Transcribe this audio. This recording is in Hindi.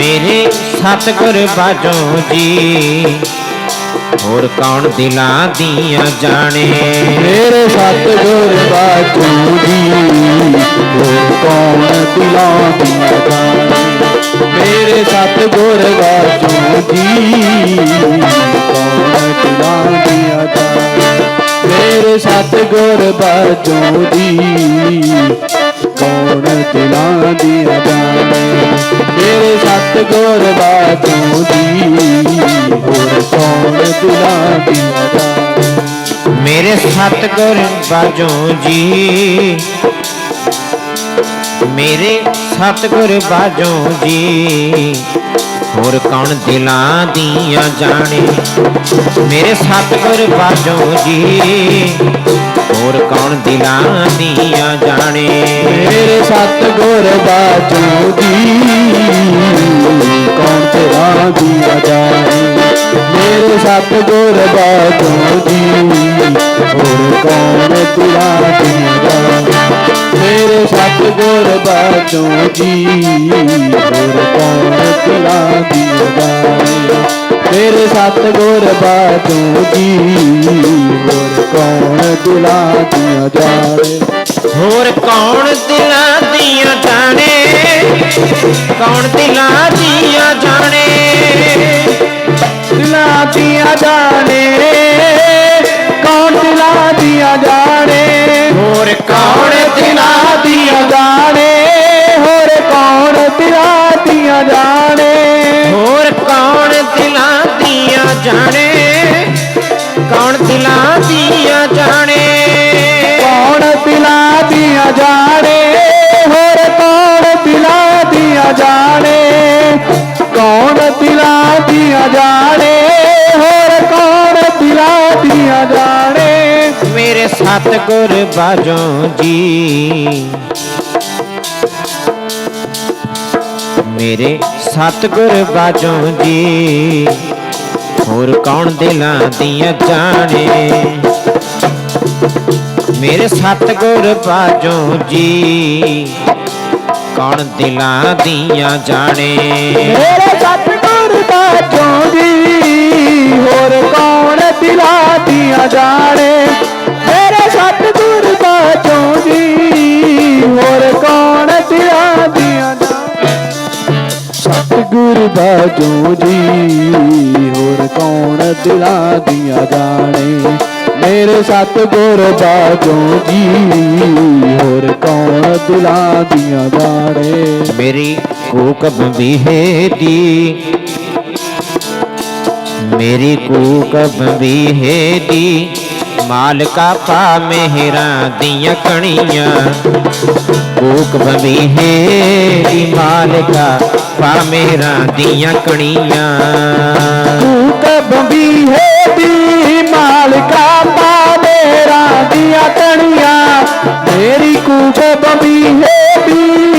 मेरे सतगुर बाजो जी। और कौन दिला दिया जाने? मेरे सतगुर बाजो जी, और कौन दिला दिया जाने? मेरे सतगुर बाजो जी, कौन दिला दिया जाने? मेरे सतगुर बाजो जी, कौन दिला दिया जाने? ਸਤਿਗੁਰ ਬਾਜੂ ਜੀ ਹੋਰ ਕੌਣ ਦਿਲਾਂ ਦੀਆਂ ਜਾਣੇ ਮੇਰੇ ਸਤਿਗੁਰ ਬਾਝੋਂ ਜੀ ਮੇਰੇ ਸਤਿਗੁਰ ਬਾਝੋਂ ਜੀ ਹੋਰ ਕੌਣ ਦਿਲਾਂ ਦੀਆਂ ਜਾਣੇ? ਮੇਰੇ ਸਤਿਗੁਰ ਬਾਝੋਂ ਜੀ ਹੋਰ ਕੌਣ ਦਿਲਾਂ ਦੀਆਂ ਜਾਣੇ? ਮੇਰੇ ਸਤਿਗੁਰ ਬਾਜੂ ਦੀ ਸਤਿਗੁਰ ਬਾਜੂ ਜੀ ਹੋਰ ਕੌਣ ਤੇਰਾ ਦੀਆ ਜਾਣੇ ਮੇਰੇ ਸਤਿਗੁਰ ਬਾਜੂ ਜੀ ਹੋਰ ਕੌਣ ਤੇਰਾ ਦੀਆ ਜਾਣੇ ਮੇਰੇ ਸਤਿਗੁਰ ਬਾਜੂ ਜੀ ਹੋਰ ਕੌਣ ਦਿਲਾਂ ਦੀਆਂ ਜਾਣੇ ਹੋਰ ਕੌਣ ਦਿਲਾ ਦੀਆਂ ਜਾਣੇ? ਕੌਣ ਦਿਲਾ ਦੀਆਂ ਜਾਣੇ? जाने कौन दिला दिया जाने? और कौन दिला दिया जाने? और कौन दिला दिया जाने? और कौन दिला दिया जाने? कौन दिला दिया जाने? कौन दिला दिया जाने? और कौन दिला दिया जाने? कौन दिला दिया जाने? ਦਿਲਾਂ ਦੀਆਂ ਜਾਣੇ ਮੇਰੇ ਸਤਿਗੁਰ ਬਾਝੋਂ ਜੀ ਮੇਰੇ ਸਤਿਗੁਰ ਬਾਝੋਂ ਜੀ ਹੋਰ ਕੌਣ ਦਿਲਾਂ ਦੀਆਂ ਜਾਣੇ ਮੇਰੇ ਸਤਿਗੁਰ ਬਾਝੋਂ ਜੀ ਕੌਣ ਦਿਲਾਂ ਦੀਆਂ ਜਾਣੇ ਮੇਰੇ ਸਤਿਗੁਰ ਬਾਝੋਂ ਦਿਲਾਂ ਜਾਣੇ। ਮੇਰੇ ਸਤਿਗੁਰ ਬਾਝੋਂ ਜੀ, ਹੋਰ ਕੌਣ ਦਿਲਾਂ ਦੀਆਂ ਜਾਣੇ ਸਤਿਗੁਰ ਬਾਝੋਂ ਜੀ, ਹੋਰ ਕੌਣ ਦਿਲਾਂ ਦੀਆਂ ਜਾਣੇ? ਮੇਰੇ ਸਤਿਗੁਰ ਬਾਝੋਂ ਜੀ, ਹੋਰ ਕੌਣ ਦਿਲਾਂ ਦੀਆਂ ਜਾਣੇ? ਮੇਰੀ मेरी कूकब भी है दी। माल का पा मेहरा दिया कणिया। कूक बबी है दी माल का पा मेहरा दिया कणिया। कूक बबी है दी माल का पा मेहरा दिया कणिया। मेरी कूक बबी है दी